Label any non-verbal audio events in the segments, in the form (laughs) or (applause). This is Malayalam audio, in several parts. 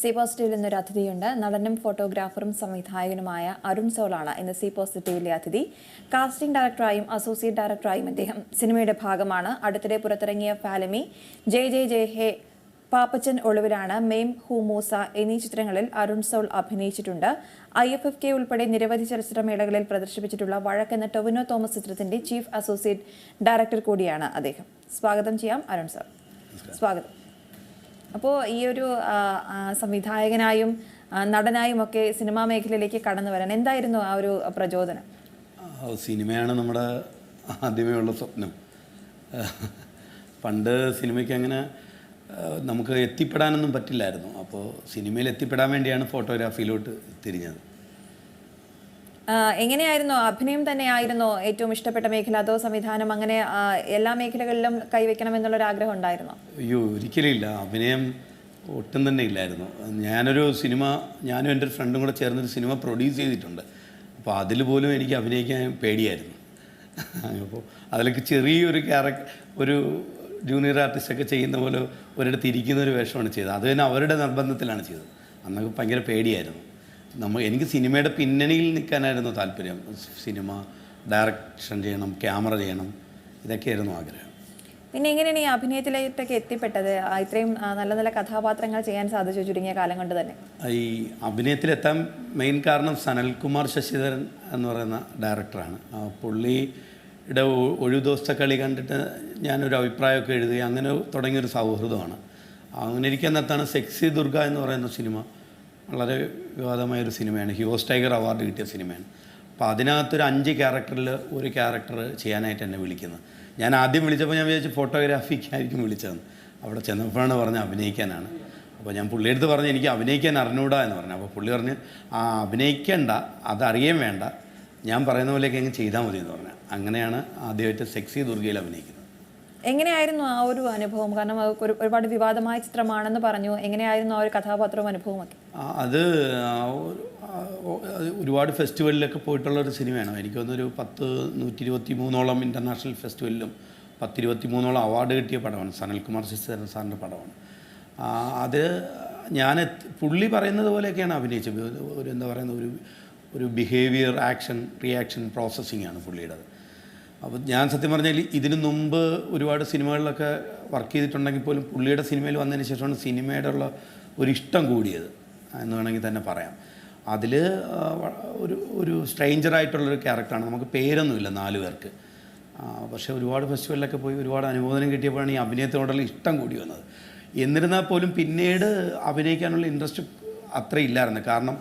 സി പോസിറ്റീവിൽ ഇന്നൊരു അതിഥിയുണ്ട്. നടനും ഫോട്ടോഗ്രാഫറും സംവിധായകനുമായ അരുൺ സോളാണ് ഇന്ന് സി പോസിറ്റീവിലെ അതിഥി. കാസ്റ്റിംഗ് ഡയറക്ടറായും അസോസിയേറ്റ് ഡയറക്ടറായും അദ്ദേഹം സിനിമയുടെ ഭാഗമാണ്. അടുത്തിടെ പുറത്തിറങ്ങിയ ഫാലമി ജയ് ജയ് ജയ് ഹേ പാപ്പച്ചൻ ഒളിവിലാണ്. മെയിം ഹു മൂസ എന്നീ ചിത്രങ്ങളിൽ അരുൺ സോൾ അഭിനയിച്ചിട്ടുണ്ട്. ഐ എഫ് എഫ് കെ ഉൾപ്പെടെ നിരവധി ചലച്ചിത്രമേളകളിൽ പ്രദർശിപ്പിച്ചിട്ടുള്ള വഴക്ക് എന്ന ടൊവിനോ തോമസ് ചിത്രത്തിന്റെ ചീഫ് അസോസിയേറ്റ് ഡയറക്ടർ കൂടിയാണ് അദ്ദേഹം. സ്വാഗതം ചെയ്യാം അരുൺ സോൾ. സ്വാഗതം. അപ്പോൾ ഈ ഒരു സംവിധായകനായും നടനായും ഒക്കെ സിനിമാ മേഖലയിലേക്ക് കടന്നു വരാൻ എന്തായിരുന്നു ആ ഒരു പ്രചോദനം? സിനിമയാണ് നമ്മുടെ ആദ്യമേ ഉള്ള സ്വപ്നം. പണ്ട് സിനിമയ്ക്ക് അങ്ങനെ നമുക്ക് എത്തിപ്പെടാനൊന്നും പറ്റില്ലായിരുന്നു. അപ്പോൾ സിനിമയിൽ എത്തിപ്പെടാൻ വേണ്ടിയാണ് ഫോട്ടോഗ്രാഫിയിലോട്ട് തിരിഞ്ഞത്. എങ്ങനെയായിരുന്നു? അഭിനയം തന്നെയായിരുന്നോ ഏറ്റവും ഇഷ്ടപ്പെട്ട മേഖല? അതോ സംവിധാനം അങ്ങനെ എല്ലാ മേഖലകളിലും കൈവയ്ക്കണം എന്നുള്ളൊരു ആഗ്രഹം ഉണ്ടായിരുന്നോ? അയ്യോ ഒരിക്കലും ഇല്ല. അഭിനയം ഒട്ടും തന്നെ ഇല്ലായിരുന്നു. ഞാനൊരു സിനിമ ഞാനും എന്റെ ഒരു ഫ്രണ്ടും കൂടെ ചേർന്നൊരു സിനിമ പ്രൊഡ്യൂസ് ചെയ്തിട്ടുണ്ട്. അപ്പോൾ അതിൽ പോലും എനിക്ക് അഭിനയിക്കാൻ പേടിയായിരുന്നു. അപ്പോൾ അതിലൊക്കെ ചെറിയൊരു ക്യാരക്ടർ ഒരു ജൂനിയർ ആർട്ടിസ്റ്റൊക്കെ ചെയ്യുന്ന പോലെ ഒരിടത്ത് ഇരിക്കുന്ന ഒരു വേഷമാണ് ചെയ്തത്. അത് തന്നെ അവരുടെ നിർബന്ധത്തിലാണ് ചെയ്തത്. അന്നൊക്കെ ഭയങ്കര പേടിയായിരുന്നു. നമ്മൾ എനിക്ക് സിനിമയുടെ പിന്നണിയിൽ നിൽക്കാനായിരുന്നു താല്പര്യം. സിനിമ ഡയറക്ഷൻ ചെയ്യണം ക്യാമറ ചെയ്യണം ഇതൊക്കെയായിരുന്നു ആഗ്രഹം. പിന്നെ എങ്ങനെയാണ് ഈ അഭിനയത്തിലേക്കൊക്കെ എത്തിപ്പെട്ടത്? ഇത്രയും നല്ല നല്ല കഥാപാത്രങ്ങൾ ചെയ്യാൻ സാധിച്ചു ചുരുങ്ങിയ കാലം കൊണ്ട് തന്നെ. ഈ അഭിനയത്തിലെത്താൻ മെയിൻ കാരണം സനൽകുമാർ ശശിധരൻ എന്ന് പറയുന്ന ഡയറക്ടറാണ്. പുള്ളിയുടെ ഒഴിവ് ദിവസത്തെ കളി കണ്ടിട്ട് ഞാനൊരു അഭിപ്രായമൊക്കെ എഴുതി അങ്ങനെ തുടങ്ങിയൊരു സൗഹൃദമാണ്. അങ്ങനെ ഇരിക്കുന്നത്താണ് സെക്സി ദുർഗ എന്ന് പറയുന്ന സിനിമ വളരെ വിവാദമായൊരു സിനിമയാണ്. ഹ്യൂസ് ടൈഗർ അവാർഡ് കിട്ടിയ സിനിമയാണ്. അപ്പോൾ അതിനകത്തൊരു അഞ്ച് ക്യാരക്ടറിൽ ഒരു ക്യാരക്ടർ ചെയ്യാനായിട്ട് എന്നെ വിളിക്കുന്നത് ഞാൻ ആദ്യം വിളിച്ചപ്പോൾ ഞാൻ വിചാരിച്ചു ഫോട്ടോഗ്രാഫിക്കായിരിക്കും വിളിച്ചതെന്ന്. അവിടെ ചെന്നപ്പോഴാണ് പറഞ്ഞ് അഭിനയിക്കാനാണ്. അപ്പോൾ ഞാൻ പുള്ളിയെടുത്ത് പറഞ്ഞ് എനിക്ക് അഭിനയിക്കാൻ അറിഞ്ഞൂടാ എന്ന് പറഞ്ഞു. അപ്പോൾ പുള്ളി പറഞ്ഞ് ആ അഭിനയിക്കേണ്ട അതറിയേം വേണ്ട. ഞാൻ പറയുന്ന പോലെയൊക്കെ അങ്ങ് ചെയ്താൽ മതി എന്ന് പറഞ്ഞു. അങ്ങനെയാണ് ആദ്യമായിട്ട് സെക്സി ദുർഗയിൽ അഭിനയിക്കുന്നത്. എങ്ങനെയായിരുന്നു ആ ഒരു അനുഭവം? കാരണം ഒരു- ഒരുപാട് വിവാദമായ ചിത്രമാണെന്ന് പറഞ്ഞു. എങ്ങനെയായിരുന്നു ആ ഒരു കഥാപാത്രവും അനുഭവം ഒക്കെ അത് ഒരുപാട് ഫെസ്റ്റിവലിലൊക്കെ പോയിട്ടുള്ള ഒരു സിനിമയാണ്. എനിക്ക് തോന്നുന്നൊരു പത്ത് നൂറ്റി ഇരുപത്തി മൂന്നോളം ഇന്റർനാഷണൽ ഫെസ്റ്റിവലിലും പത്തിരുപത്തി മൂന്നോളം അവാർഡ് കിട്ടിയ പടമാണ്. സനൽകുമാർ ശശിധരൻ സാറിന്റെ പടമാണ്. അത് ഞാൻ പുള്ളി പറയുന്നത് പോലെയൊക്കെയാണ് അഭിനയിച്ചത്. ഒരു- എന്താ പറയുന്ന ഒരു ഒരു ബിഹേവിയർ ആക്ഷൻ റിയാക്ഷൻ പ്രോസസ്സിംഗ് ആണ് പുള്ളിയുടേത്. അപ്പോൾ ഞാൻ സത്യം പറഞ്ഞാൽ ഇതിനു മുമ്പ് ഒരുപാട് സിനിമകളിലൊക്കെ വർക്ക് ചെയ്തിട്ടുണ്ടെങ്കിൽ പോലും പുള്ളിയുടെ സിനിമയിൽ വന്നതിന് ശേഷമാണ് സിനിമയുടെ ഉള്ള ഒരു ഇഷ്ടം കൂടിയത് എന്ന് വേണമെങ്കിൽ തന്നെ പറയാം. അതിൽ ഒരു ഒരു സ്ട്രെയിഞ്ചറായിട്ടുള്ളൊരു ക്യാരക്ടറാണ് നമുക്ക് പേരൊന്നുമില്ല നാല് പേർക്ക്. പക്ഷേ ഒരുപാട് ഫെസ്റ്റിവലിലൊക്കെ പോയി ഒരുപാട് അനുമോദനം കിട്ടിയപ്പോഴാണ് ഈ അഭിനയത്തോടുള്ള ഇഷ്ടം കൂടി വന്നത്. എന്നിരുന്നാൽ പോലും പിന്നീട് അഭിനയിക്കാനുള്ള ഇൻട്രസ്റ്റ് അത്ര ഇല്ലായിരുന്നു. കാരണം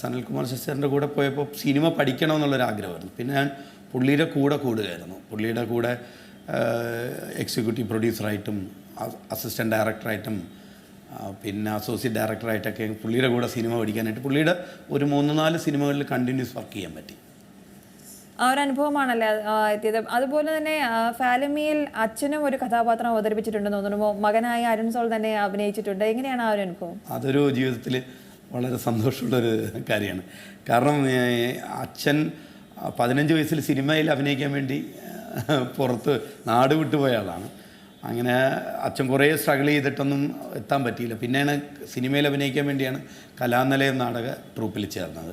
സനൽകുമാർ ശശിധരന്റെ കൂടെ പോയപ്പോൾ സിനിമ പഠിക്കണമെന്നുള്ളൊരു ആഗ്രഹമായിരുന്നു പിന്നെ ഞാൻ പുള്ളിയുടെ കൂടെ കൂടുകയായിരുന്നു. പുള്ളിയുടെ കൂടെ എക്സിക്യൂട്ടീവ് പ്രൊഡ്യൂസറായിട്ടും അസിസ്റ്റന്റ് ഡയറക്ടറായിട്ടും പിന്നെ അസോസിയേറ്റ് ഡയറക്ടറായിട്ടൊക്കെ പുള്ളിയുടെ കൂടെ സിനിമ പഠിക്കാനായിട്ട് പുള്ളിയുടെ ഒരു മൂന്ന് നാല് സിനിമകളിൽ കണ്ടിന്യൂസ് വർക്ക് ചെയ്യാൻ പറ്റി. ആ ഒരു അനുഭവമാണല്ലേ? എത്തിയത്. അതുപോലെ തന്നെ ഫാലമിയിൽ അച്ഛനും ഒരു കഥാപാത്രം അവതരിപ്പിച്ചിട്ടുണ്ടെന്ന് തോന്നുന്നു. മകനായ അരുൺ സോൾ തന്നെ അഭിനയിച്ചിട്ടുണ്ട്. എങ്ങനെയാണ് ആ ഒരു അനുഭവം? അതൊരു ജീവിതത്തിൽ വളരെ സന്തോഷമുള്ളൊരു കാര്യമാണ്. കാരണം അച്ഛൻ പതിനഞ്ച് വയസ്സിൽ സിനിമയിൽ അഭിനയിക്കാൻ വേണ്ടി പുറത്ത് നാട് വിട്ടുപോയ ആളാണ്. അങ്ങനെ അച്ഛൻ കുറേ സ്ട്രഗിൾ ചെയ്തിട്ടൊന്നും എത്താൻ പറ്റിയില്ല. പിന്നെയാണ് സിനിമയിൽ അഭിനയിക്കാൻ വേണ്ടിയാണ് കലാനിലയം നാടക ട്രൂപ്പിൽ ചേർന്നത്.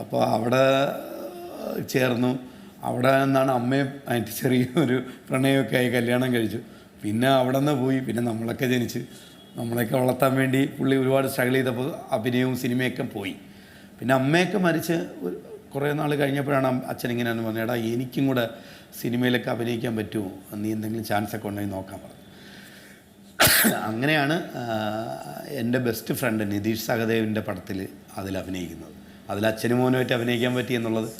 അപ്പോൾ അവിടെ ചേർന്നു. അവിടെ നിന്നാണ് അമ്മയും ആയിട്ട് ചെറിയൊരു പ്രണയമൊക്കെ ആയി കല്യാണം കഴിച്ചു. പിന്നെ അവിടെ നിന്ന് പോയി പിന്നെ നമ്മളൊക്കെ ജനിച്ച്. നമ്മളെയൊക്കെ വളർത്താൻ വേണ്ടി പുള്ളി ഒരുപാട് സ്ട്രഗിൾ ചെയ്തപ്പോൾ അഭിനയവും സിനിമയൊക്കെ പോയി. പിന്നെ അമ്മയൊക്കെ മരിച്ച് കുറേ നാൾ കഴിഞ്ഞപ്പോഴാണ് അച്ഛൻ അച്ഛൻ ഇങ്ങനെയാണ് പറഞ്ഞത് എടാ എനിക്കും കൂടെ സിനിമയിലൊക്കെ അഭിനയിക്കാൻ പറ്റുമോ നീ എന്തെങ്കിലും ചാൻസ് ഒക്കെ ഉണ്ടെങ്കിൽ നോക്കാൻ പറഞ്ഞു അങ്ങനെയാണ് എന്റെ ബെസ്റ്റ് ഫ്രണ്ട് നിതീഷ് സഹദേവിന്റെ പടത്തിൽ അതിൽ അഭിനയിക്കുന്നത്. അതിൽ അച്ഛനും മോനുമായിട്ട് അഭിനയിക്കാൻ പറ്റി എന്നുള്ളത്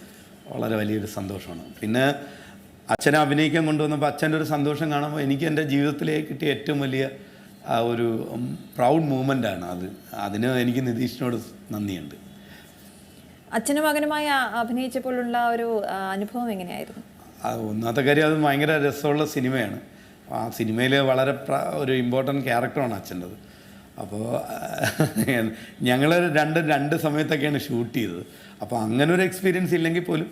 വളരെ വലിയൊരു സന്തോഷമാണ്. പിന്നെ അച്ഛനെ അഭിനയിക്കാൻ കൊണ്ടുവന്നപ്പോൾ അച്ഛന്റെ ഒരു സന്തോഷം കാണുമ്പോൾ എനിക്ക് എന്റെ ജീവിതത്തിലേക്ക് കിട്ടിയ ഏറ്റവും വലിയ ഒരു പ്രൗഡ് മൂമെന്റാണ് അത്. അതിന് എനിക്ക് നിതീഷിനോട് നന്ദിയുണ്ട്. അച്ഛനും മകനുമായി അഭിനയിച്ചപ്പോഴുള്ള ഒരു അനുഭവം എങ്ങനെയായിരുന്നു? ഒന്നാമത്തെ കാര്യം അത് ഭയങ്കര രസമുള്ള സിനിമയാണ്. ആ സിനിമയിൽ വളരെ ഒരു ഇമ്പോർട്ടന്റ് ക്യാരക്ടറാണ് അച്ഛന്റെത്. അപ്പോൾ ഞങ്ങൾ രണ്ട് രണ്ട് സമയത്തൊക്കെയാണ് ഷൂട്ട് ചെയ്തത്. അപ്പോൾ അങ്ങനെ ഒരു എക്സ്പീരിയൻസ് ഇല്ലെങ്കിൽ പോലും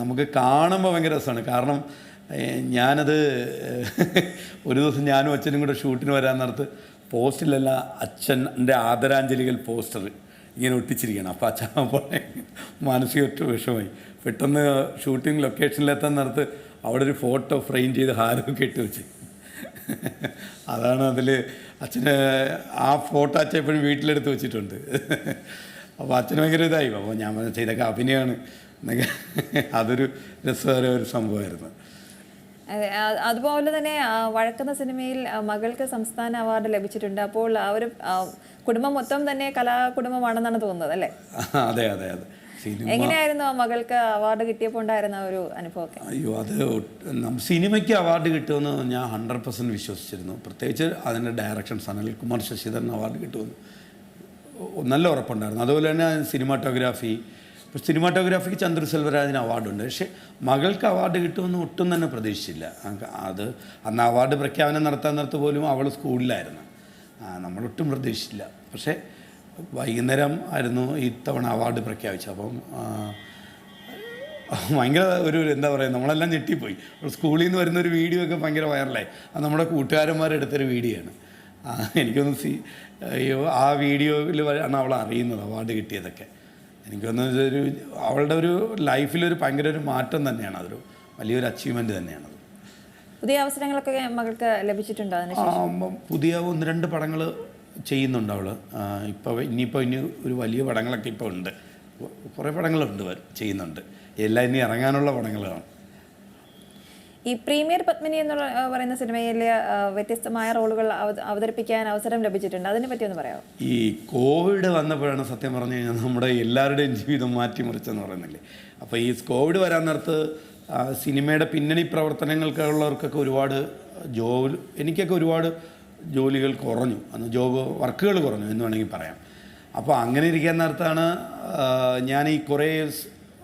നമുക്ക് കാണുമ്പോൾ ഭയങ്കര രസമാണ്. കാരണം ഞാനത് ഒരു ദിവസം ഞാനും അച്ഛനും കൂടെ ഷൂട്ടിന് വരാൻ നേരത്ത് പോസ്റ്റിലല്ല അച്ഛന്റെ ആദരാഞ്ജലികൾ പോസ്റ്റർ ഇങ്ങനെ ഒട്ടിച്ചിരിക്കുകയാണ് അപ്പോൾ അച്ഛൻ പോലെ മാനസിക ഒറ്റ വിഷമായി. പെട്ടെന്ന് ഷൂട്ടിംഗ് ലൊക്കേഷനിലെത്താൻ നേരത്ത് അവിടെ ഒരു ഫോട്ടോ ഫ്രെയിം ചെയ്ത് ഹാരമൊക്കെ ഇട്ട് വെച്ച്. അതാണ് അതിൽ അച്ഛന് ആ ഫോട്ടോ അച്ഛൻ എപ്പോഴും വീട്ടിലെടുത്ത് വെച്ചിട്ടുണ്ട്. അപ്പോൾ അച്ഛന് ഭയങ്കര ഇതായി. അപ്പോൾ ഞാൻ ചെയ്തൊക്കെ അഭിനയമാണ് എന്നൊക്കെ. അതൊരു രസകരമായ ഒരു സംഭവമായിരുന്നു. അതുപോലെ തന്നെ വഴക്കുന്ന സിനിമയിൽ മകൾക്ക് സംസ്ഥാന അവാർഡ് ലഭിച്ചിട്ടുണ്ട്. അപ്പോൾ ആ ഒരു കുടുംബം മൊത്തം തന്നെ കലാ കുടുംബമാണെന്നാണ് തോന്നുന്നത് അല്ലേ? അതെ അതെ അതെ. എങ്ങനെയായിരുന്നു ആ മകൾക്ക് അവാർഡ് കിട്ടിയപ്പോൾ ഉണ്ടായിരുന്ന ഒരു അനുഭവമൊക്കെ? അയ്യോ അത് സിനിമയ്ക്ക് അവാർഡ് കിട്ടുമെന്ന് ഞാൻ ഹൺഡ്രഡ് പെർസെന്റ് വിശ്വസിച്ചിരുന്നു. പ്രത്യേകിച്ച് അതിന്റെ ഡയറക്ഷൻ സനൽകുമാർ ശശിധരൻ അവാർഡ് കിട്ടുമെന്ന്. നല്ല ഉറപ്പുണ്ടായിരുന്നു. അതുപോലെ തന്നെ സിനിമാറ്റോഗ്രാഫി ഇപ്പോൾ സിനിമാറ്റോഗ്രാഫിക്ക് ചന്ദ്ര സെൽവരാജിന് അവാർഡുണ്ട്. പക്ഷേ മകൾക്ക് അവാർഡ് കിട്ടുമെന്ന് ഒട്ടും തന്നെ പ്രതീക്ഷിച്ചില്ല. അത് അന്ന് അവാർഡ് പ്രഖ്യാപനം നടത്താൻ നേരത്ത് പോലും അവൾ സ്കൂളിലായിരുന്നു. നമ്മളൊട്ടും പ്രതീക്ഷിച്ചില്ല. പക്ഷേ വൈകുന്നേരം ആയിരുന്നു ഇത്തവണ അവാർഡ് പ്രഖ്യാപിച്ചത്. അപ്പം ഭയങ്കര ഒരു എന്താ പറയുക നമ്മളെല്ലാം ഞെട്ടിപ്പോയി. സ്കൂളിൽ നിന്ന് വരുന്ന ഒരു വീഡിയോ ഒക്കെ ഭയങ്കര വൈറലായി. അത് നമ്മുടെ കൂട്ടുകാരന്മാരെടുത്തൊരു വീഡിയോ ആണ് എനിക്കൊന്ന് സി ആ വീഡിയോയിൽ ആണ് അവൾ അറിയുന്നത് അവാർഡ് കിട്ടിയതൊക്കെ. എനിക്കൊന്ന് ഒരു അവളുടെ ഒരു ലൈഫിലൊരു ഭയങ്കര ഒരു മാറ്റം തന്നെയാണ്. അതൊരു വലിയൊരു അച്ചീവ്മെന്റ് തന്നെയാണ് പുതിയ അവസരങ്ങളൊക്കെ മകൾക്ക് ലഭിച്ചിട്ടുണ്ടോ പുതിയ ഒന്ന് രണ്ട് പടങ്ങൾ ചെയ്യുന്നുണ്ട് അവൾ ഇപ്പോൾ ഇനിയിപ്പോൾ ഇനി ഒരു വലിയ പടങ്ങളൊക്കെ ഇപ്പോൾ ഉണ്ട്. കുറേ പടങ്ങളുണ്ട് ചെയ്യുന്നുണ്ട്. എല്ലാം ഇനി ഇറങ്ങാനുള്ള പടങ്ങളാണ്. ഈ പ്രീമിയർ പത്മിനി എന്ന് പറയുന്ന സിനിമയിൽ വ്യത്യസ്തമായ റോളുകൾ അവതരിപ്പിക്കാൻ അവസരം ലഭിച്ചിട്ടുണ്ട്. അതിനെ പറ്റി ഒന്ന് പറയാം ഈ കോവിഡ് വന്നപ്പോഴാണ് സത്യം പറഞ്ഞു കഴിഞ്ഞാൽ നമ്മുടെ എല്ലാവരുടെയും ജീവിതം മാറ്റിമറിച്ചെന്ന് പറയുന്നില്ലേ? അപ്പോൾ ഈ കോവിഡ് വരാൻ നേരത്ത് സിനിമയുടെ പിന്നണി പ്രവർത്തനങ്ങൾക്കുള്ളവർക്കൊക്കെ ഒരുപാട് ജോലി എനിക്കൊക്കെ ഒരുപാട് ജോലികൾ കുറഞ്ഞു. അന്ന് ജോബ് വർക്കുകൾ കുറഞ്ഞു എന്ന് വേണമെങ്കിൽ പറയാം. അപ്പോൾ അങ്ങനെ ഇരിക്കാൻ നേരത്താണ് ഞാൻ ഈ കുറേ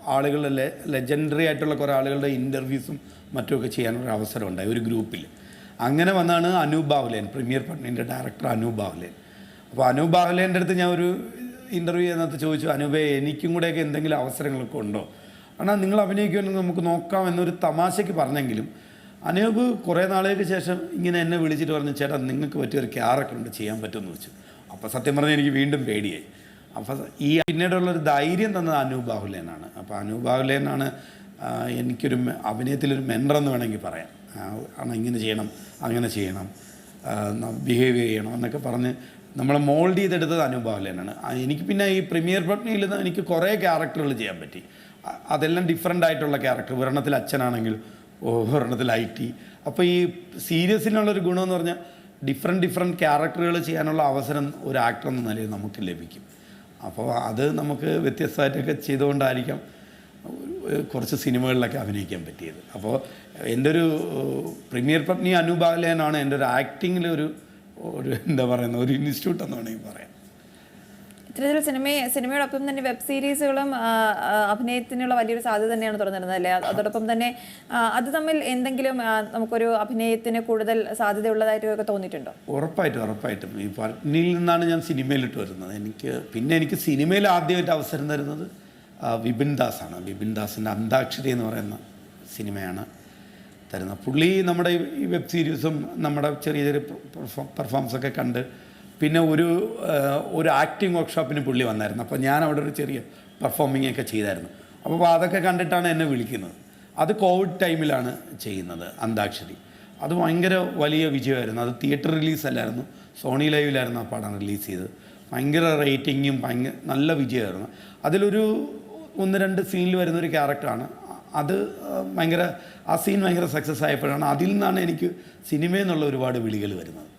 സ് ആളുകളുടെ ലെജൻഡറി ആയിട്ടുള്ള കുറേ ആളുകളുടെ ഇൻ്റർവ്യൂസും മറ്റുമൊക്കെ ചെയ്യാനൊരു അവസരം ഉണ്ടായി ഒരു ഗ്രൂപ്പിൽ അങ്ങനെ വന്നാണ് അനൂപ് ബാവ്ലേൻ പ്രീമിയർ പട്നിൻ്റെ ഡയറക്ടർ അനൂപ് ബാവ്ലേൻ അപ്പോൾ അനൂപ് ബാഹ്ലേൻ്റെ അടുത്ത് ഞാൻ ഒരു ഇൻ്റർവ്യൂ ചെയ്യുന്നത് ചോദിച്ചു അനൂപേ എനിക്കും കൂടെയൊക്കെ എന്തെങ്കിലും അവസരങ്ങളൊക്കെ ഉണ്ടോ ஆனால் നിങ്ങൾ അഭിനയിക്കുമെന്ന് നമുക്ക് നോക്കാം എന്നൊരു തമാശയ്ക്ക് പറഞ്ഞെങ്കിലും അനൂപ് കുറേ നാളുകൾക്ക് ശേഷം ഇങ്ങനെ എന്നെ വിളിച്ചിട്ട് പറഞ്ഞു ചേട്ടാ നിങ്ങൾക്ക് പറ്റിയൊരു ക്യാരക്ടർ ഉണ്ട് ചെയ്യാൻ പറ്റുമെന്ന് വെച്ചു അപ്പോൾ സത്യം പറഞ്ഞാൽ എനിക്ക് വീണ്ടും പേടിയായി അപ്പോൾ ഈ പിന്നീടുള്ളൊരു ധൈര്യം തന്നത് അനൂപ് ബാഹുലേനാണ് അപ്പോൾ അനൂപ് ബാഹുലേനാണ് എനിക്കൊരു അഭിനയത്തിലൊരു മെന്ററെന്ന് വേണമെങ്കിൽ പറയാം. ആണ് ഇങ്ങനെ ചെയ്യണം അങ്ങനെ ചെയ്യണം ബിഹേവിയർ ചെയ്യണം എന്നൊക്കെ പറഞ്ഞ് നമ്മളെ മോൾഡ് ചെയ്തെടുത്തത് അനുഭാവലേനാണ് എനിക്ക് പിന്നെ ഈ പ്രീമിയർ പട്നിയിൽ നിന്ന് എനിക്ക് കുറേ ക്യാരക്ടറുകൾ ചെയ്യാൻ പറ്റി. അതെല്ലാം ഡിഫറെന്റ് ആയിട്ടുള്ള ക്യാരക്ടർ ഒരെണ്ണത്തിൽ അച്ഛനാണെങ്കിൽ ഒരെണ്ണത്തിൽ ഐ ടി. അപ്പോൾ ഈ സീരിയസിനുള്ളൊരു ഗുണമെന്ന് പറഞ്ഞാൽ ഡിഫറെന്റ് ഡിഫറെന്റ് ക്യാരക്ടറുകൾ ചെയ്യാനുള്ള അവസരം ഒരു ആക്ടർ എന്ന നിലയിൽ നമുക്ക് ലഭിക്കും. അപ്പോൾ അത് നമുക്ക് വ്യത്യസ്തമായിട്ടൊക്കെ ചെയ്തുകൊണ്ടായിരിക്കാം ഒരു- കുറച്ച് സിനിമകളിലൊക്കെ അഭിനയിക്കാൻ പറ്റിയത്. അപ്പോൾ എന്റെ ഒരു പ്രീമിയർ പത്നി അനുബാലയനാണ് എന്റെ ഒരു ആക്ടിങ്ങിലൊരു ഒരു എന്താ പറയുന്ന ഒരു ഇൻസ്റ്റിറ്റ്യൂട്ട് എന്ന് വേണമെങ്കിൽ പറയാം ഇത്തരത്തിൽ സിനിമ സിനിമയോടൊപ്പം തന്നെ വെബ് സീരീസുകളും അഭിനയത്തിനുള്ള വലിയൊരു സാധ്യത തന്നെയാണ് തുറന്നിരുന്നത് അല്ലേ? അത് അതോടൊപ്പം തന്നെ അത് തമ്മിൽ എന്തെങ്കിലും നമുക്കൊരു അഭിനയത്തിന് കൂടുതൽ സാധ്യതയുള്ളതായിട്ടൊക്കെ തോന്നിയിട്ടുണ്ടോ? ഉറപ്പായിട്ടും ഉറപ്പായിട്ടും. ഈ പട്നിയിൽ നിന്നാണ് ഞാൻ സിനിമയിലിട്ട് വരുന്നത്. എനിക്ക് പിന്നെ എനിക്ക് സിനിമയിൽ ആദ്യമായിട്ട് അവസരം തരുന്നത് വിപിൻ ദാസാണ്. വിപിൻ ദാസിന്റെ അന്താക്ഷരി എന്ന് പറയുന്ന സിനിമയാണ് തരുന്നത്. പുള്ളി നമ്മുടെ ഈ- വെബ് സീരീസും നമ്മുടെ ചെറിയ ചെറിയ പെർഫോം ഒക്കെ കണ്ട് പിന്നെ ഒരു ഒരു ആക്ടിങ് വർക്ക്ഷോപ്പിന് പുള്ളി വന്നായിരുന്നു. അപ്പോൾ ഞാൻ അവിടെ ഒരു ചെറിയ പെർഫോമിംഗ് ഒക്കെ ചെയ്തായിരുന്നു. അപ്പോൾ അതൊക്കെ കണ്ടിട്ടാണ് എന്നെ വിളിക്കുന്നത്. അത് കോവിഡ് ടൈമിലാണ് ചെയ്യുന്നത് അന്താക്ഷരി. അത് ഭയങ്കര വലിയ വിജയമായിരുന്നു. അത് തിയേറ്റർ റിലീസ് അല്ലായിരുന്നു. സോണി ലൈവിലായിരുന്നു ആ പടം റിലീസ് ചെയ്തത്. ഭയങ്കര റേറ്റിങ്ങും ഭയങ്കര നല്ല വിജയമായിരുന്നു. അതിലൊരു ഒന്ന് രണ്ട് സീനിൽ വരുന്നൊരു ക്യാരക്ടറാണ് അത് ഭയങ്കര ആ സീൻ ഭയങ്കര സക്സസ് ആയപ്പോഴാണ് അതിൽ നിന്നാണ് എനിക്ക് സിനിമയിൽ നിന്നുള്ള ഒരുപാട് വിളികൾ വരുന്നത്.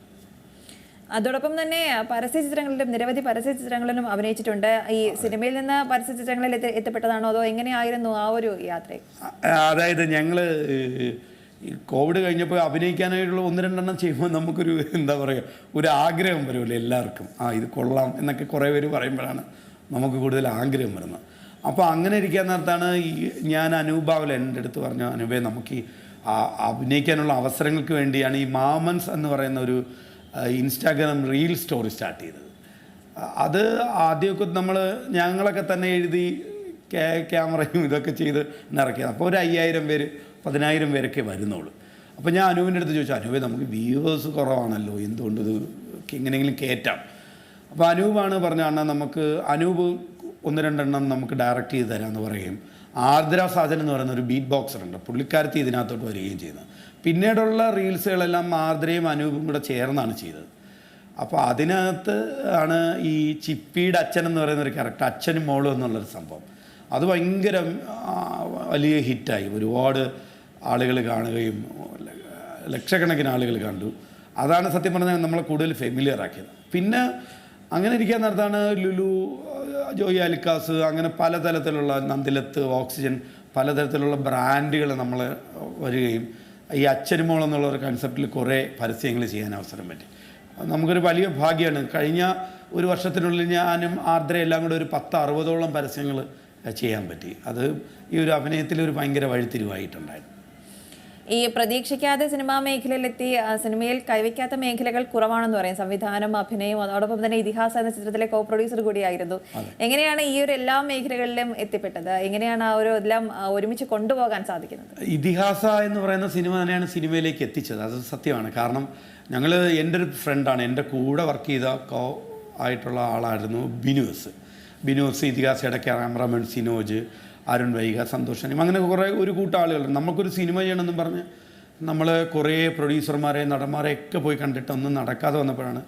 അതോടൊപ്പം തന്നെ പരസ്യ ചിത്രങ്ങളിലും നിരവധി പരസ്യ ചിത്രങ്ങളിലും അഭിനയിച്ചിട്ടുണ്ട്. ഈ സിനിമയിൽ നിന്ന് പരസ്യ ചിത്രങ്ങളിൽ എത്തി- എത്തപ്പെട്ടതാണോ അതോ എങ്ങനെയായിരുന്നു ആ ഒരു യാത്ര അതായത് ഞങ്ങൾ കോവിഡ് കഴിഞ്ഞപ്പോൾ അഭിനയിക്കാനായിട്ടുള്ള ഒന്ന് രണ്ടെണ്ണം ചെയ്യുമ്പോൾ നമുക്കൊരു എന്താ പറയുക ഒരു ആഗ്രഹം വരുമല്ലോ എല്ലാവർക്കും. ആ ഇത് കൊള്ളാം എന്നൊക്കെ കുറേ പേര് പറയുമ്പോഴാണ് നമുക്ക് കൂടുതൽ ആഗ്രഹം വരുന്നത്. അപ്പോൾ അങ്ങനെ ഇരിക്കാൻ നേരത്താണ് ഈ ഞാൻ അനൂപാവൽ എന്റെ അടുത്ത് പറഞ്ഞു അനൂപേ നമുക്ക് ഈ അഭിനയിക്കാനുള്ള അവസരങ്ങൾക്ക് വേണ്ടിയാണ് ഈ മാമൻസ് എന്ന് പറയുന്ന ഒരു ഇൻസ്റ്റാഗ്രാം റീൽ സ്റ്റോറി സ്റ്റാർട്ട് ചെയ്തത്. അത് ആദ്യമൊക്കെ നമ്മൾ ഞങ്ങളൊക്കെ തന്നെ എഴുതി ക്യാമറയും ഇതൊക്കെ ചെയ്ത് നിറയ്ക്കുക അപ്പോൾ ഒരു അയ്യായിരം പേര് പതിനായിരം പേരൊക്കെ വരുന്നുള്ളൂ. അപ്പോൾ ഞാൻ അനുവിന്റെ അടുത്ത് ചോദിച്ചു അനുവ് നമുക്ക് വ്യൂവേഴ്സ് കുറവാണല്ലോ എന്തുകൊണ്ട് ഇത് എങ്ങനെയെങ്കിലും കയറ്റാം? അപ്പോൾ അനൂപാണ് പറഞ്ഞ അണ്ണാ നമുക്ക് അനൂപ് ഒന്ന് രണ്ടെണ്ണം നമുക്ക് ഡയറക്റ്റ് ചെയ്ത് തരാമെന്ന് പറയുകയും ആർദ്ര സാജൻ എന്ന് പറയുന്ന ഒരു ബീറ്റ് ബോക്സർ ഉണ്ട് പുള്ളിക്കാരത്തി ഇതിനകത്തോട്ട് വരികയും ചെയ്യുന്നത് പിന്നീടുള്ള റീൽസുകളെല്ലാം ആർദ്രയും അനൂപും കൂടെ ചേർന്നാണ് ചെയ്തത്. അപ്പോൾ അതിനകത്ത് ആണ് ഈ ചിപ്പിയുടെ അച്ഛൻ എന്ന് പറയുന്ന ഒരു ക്യാരക്ടർ അച്ഛനും മോളും എന്നുള്ളൊരു സംഭവം. അത് ഭയങ്കര വലിയ ഹിറ്റായി. ഒരുപാട് ആളുകൾ കാണുകയും ലക്ഷക്കണക്കിന് ആളുകൾ കണ്ടു. അതാണ് സത്യം പറഞ്ഞാൽ നമ്മളെ കൂടുതൽ ഫെമിലിയർ ആക്കിയത്. പിന്നെ അങ്ങനെ ഇരിക്കാൻ നേരത്താണ് ലുലു ജോയി അലിക്കാസ് അങ്ങനെ പലതരത്തിലുള്ള നന്ദിലത്ത് ഓക്സിജൻ പലതരത്തിലുള്ള ബ്രാൻഡുകൾ നമ്മൾ വരികയും ഈ അച്ഛനുമോൾ എന്നുള്ള ഒരു കൺസെപ്റ്റിൽ കുറേ പരസ്യങ്ങൾ ചെയ്യാൻ അവസരം പറ്റി. നമുക്കൊരു വലിയ ഭാഗ്യമാണ് കഴിഞ്ഞ ഒരു വർഷത്തിനുള്ളിൽ ഞാനും ആർദ്ര എല്ലാം കൂടെ ഒരു പത്ത് അറുപതോളം പരസ്യങ്ങൾ ചെയ്യാൻ പറ്റി. അത് ഈ ഒരു അഭിനയത്തിൽ ഒരു ഭയങ്കര വഴിത്തിരിവായിട്ടുണ്ടായിരുന്നു. ഈ പ്രതീക്ഷിക്കാതെ സിനിമാ മേഖലയിലെത്തി സിനിമയിൽ കൈവയ്ക്കാത്ത മേഖലകൾ കുറവാണെന്ന് പറയും. സംവിധാനം അഭിനയം അതോടൊപ്പം തന്നെ ഇതിഹാസ എന്ന ചിത്രത്തിലെ കോ പ്രൊഡ്യൂസർ കൂടിയായിരുന്നു എങ്ങനെയാണ് ഈ ഒരു എല്ലാ മേഖലകളിലും എത്തിപ്പെട്ടത്? എങ്ങനെയാണ് ആ ഒരു എല്ലാം ഒരുമിച്ച് കൊണ്ടുപോകാൻ സാധിക്കുന്നത്? ഇതിഹാസ എന്ന് പറയുന്ന സിനിമ തന്നെയാണ് സിനിമയിലേക്ക് എത്തിച്ചത്. അത് സത്യമാണ്. കാരണം ഞങ്ങൾ എന്റെ ഒരു ഫ്രണ്ടാണ് എന്റെ കൂടെ വർക്ക് ചെയ്ത കോ ആയിട്ടുള്ള ആളായിരുന്നു ബിനുസ്. ബിനുസ് ഇതിഹാസയുടെ ക്യാമറമാൻ സിനോജ്. അരുൺ വൈക സന്തോഷനും അങ്ങനെ കുറേ ഒരു കൂട്ടം ആളുകളുണ്ട്. നമുക്കൊരു സിനിമ ചെയ്യണമെന്നും പറഞ്ഞ് നമ്മൾ കുറേ പ്രൊഡ്യൂസർമാരെ നടന്മാരെ ഒക്കെ പോയി കണ്ടിട്ട് ഒന്നും നടക്കാതെ വന്നപ്പോഴാണ്